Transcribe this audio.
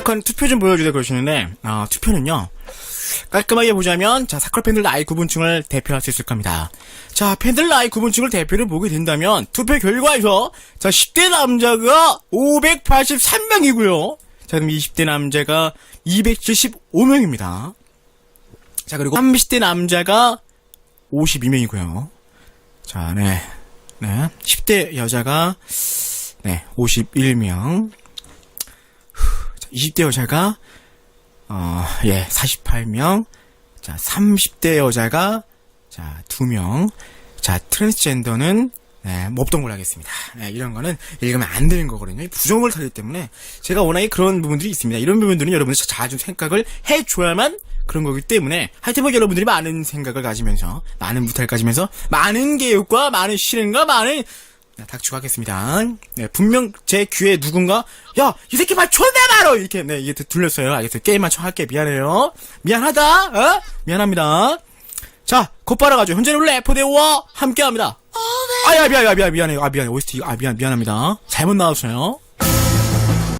사건 투표 좀 보여주세요 그러시는데 아 투표는요 깔끔하게 보자면 자 사컬 팬들 나이 구분층을 대표할 수 있을 겁니다. 자 팬들 나이 구분층을 대표를 보게 된다면 투표 결과에서 자 10대 남자가 583명이고요. 자 그럼 20대 남자가 275명입니다. 자 그리고 30대 남자가 52명이고요. 자 네. 네. 10대 여자가 네, 51명. 20대 여자가 어, 예, 48명. 자, 30대 여자가 자, 2명. 자, 트랜스젠더는 네, 걸로 하겠습니다. 네, 이런 거는 읽으면 안 되는 거거든요. 부정을 타기 때문에 제가 워낙에 그런 부분들이 있습니다. 이런 부분들은 여러분들 자주 생각을 해줘야만 그런 거기 때문에 하여튼 뭐 여러분들이 많은 생각을 가지면서 많은 무탈 가지면서 많은 개혁과 많은 실행과 많은 네, 닥치하겠습니다. 네, 분명 제 귀에 누군가, 야, 이 새끼 말 존나 말어! 이렇게, 네, 이게 들렸어요. 알겠어요. 게임만 쳐 할게. 미안해요. 미안하다, 어? 미안합니다. 자, 곧바로 가죠. 현재는 래퍼대와 함께 합니다. 아, 야, 미안, 미안, 미안, 미안해요. 아, 미안해. OST, 아, 미안, 미안합니다. 잘못 나왔어요.